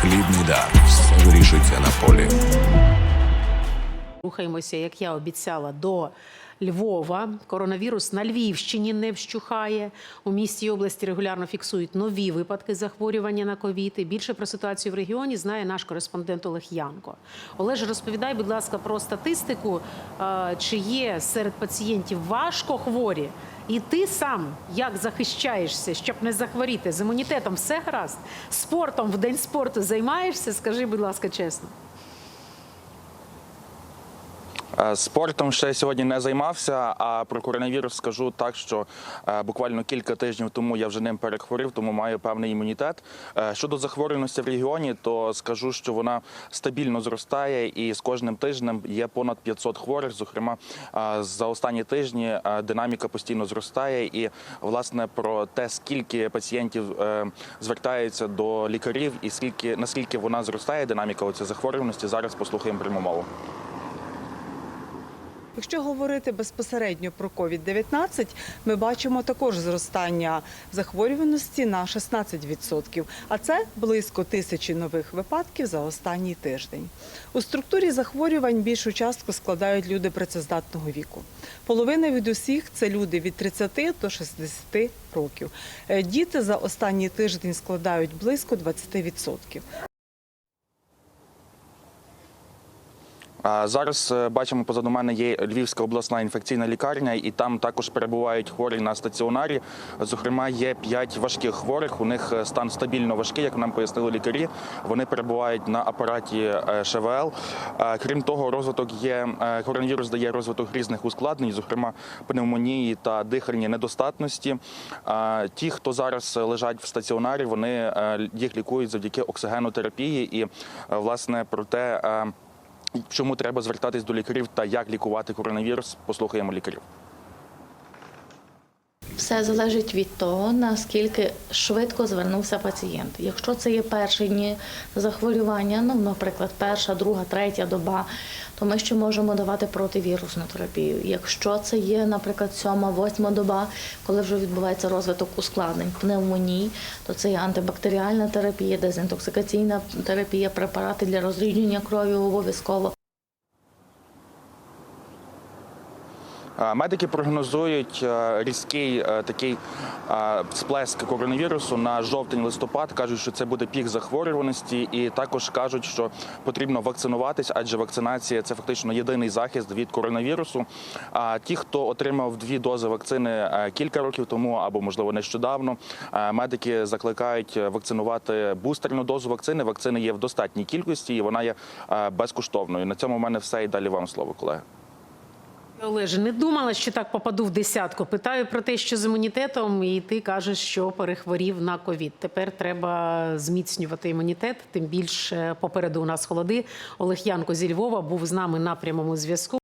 Хлібний дар. Вирішується на полі. Рухаємося, як я обіцяла, до Львова. Коронавірус на Львівщині не вщухає. У місті і області регулярно фіксують нові випадки захворювання на ковід. І більше про ситуацію в регіоні знає наш кореспондент Олег Янко. Олеже, розповідай, будь ласка, про статистику. Чи є серед пацієнтів важко хворі? І ти сам як захищаєшся, щоб не захворіти? З імунітетом все гаразд? Спортом в день спорту займаєшся? Скажи, будь ласка, чесно. Е, Спортом ще сьогодні не займався, а про коронавірус скажу так, що е, буквально кілька тижнів тому я вже ним перехворів, тому маю певний імунітет. Е, Щодо захворюваності в регіоні, то скажу, що вона стабільно зростає, і з кожним тижнем є понад 500 хворих. Зокрема, за останні тижні динаміка постійно зростає. І власне про те, скільки пацієнтів звертаються до лікарів, і скільки наскільки вона зростає, динаміка оця захворюваності, зараз послухаємо пряму мову. Якщо говорити безпосередньо про COVID-19, ми бачимо також зростання захворюваності на 16%, а це близько тисячі нових випадків за останній тиждень. У структурі захворювань більшу частку складають люди працездатного віку. Половина від усіх це люди від 30 до 60 років. Е, Діти за останній тиждень складають близько 20%. Зараз е, бачимо позаду мене є Львівська обласна інфекційна лікарня, і там також перебувають хворі на стаціонарі. Зокрема, є п'ять важких хворих. У них е, стан стабільно важкий, як нам пояснили лікарі. Вони перебувають на апараті е, ШВЛ. Крім того, розвиток є коронавірус дає розвиток різних ускладнень, зокрема пневмонії та дихальні недостатності. Ті, хто зараз лежать в стаціонарі, вони їх лікують завдяки оксигенотерапії. І власне про те. Чому треба звертатись до лікарів та як лікувати коронавірус? Послухаємо лікарів. Все залежить від того, наскільки швидко звернувся пацієнт. Якщо це є перші дні захворювання, ну, наприклад, перша, друга, третя доба, то ми ще можемо давати противірусну терапію. Якщо це є, наприклад, сьома, восьма доба, коли вже відбувається розвиток ускладнень, пневмоній, то це є антибактеріальна терапія, дезінтоксикаційна терапія, препарати для розрідження крові обов'язково. Медики прогнозують е, різкий е, такий е, сплеск коронавірусу на жовтень-листопад. кажуть, що це буде пік захворюваності, і також кажуть, що потрібно вакцинуватись, адже вакцинація це фактично єдиний захист від коронавірусу. А ті, хто отримав дві дози вакцини кілька років тому або можливо нещодавно, медики закликають вакцинувати бустерну дозу вакцини. Вакцини є в достатній кількості, і вона є безкоштовною. На цьому в мене все і далі вам слово, колеги. Олеже, не думала, що так попаду в десятку. Питаю про те, що з імунітетом, і ти кажеш, що перехворів на ковід. Тепер треба зміцнювати імунітет. Тим більше попереду у нас холоди. Олег Янко зі Львова був з нами на прямому зв'язку.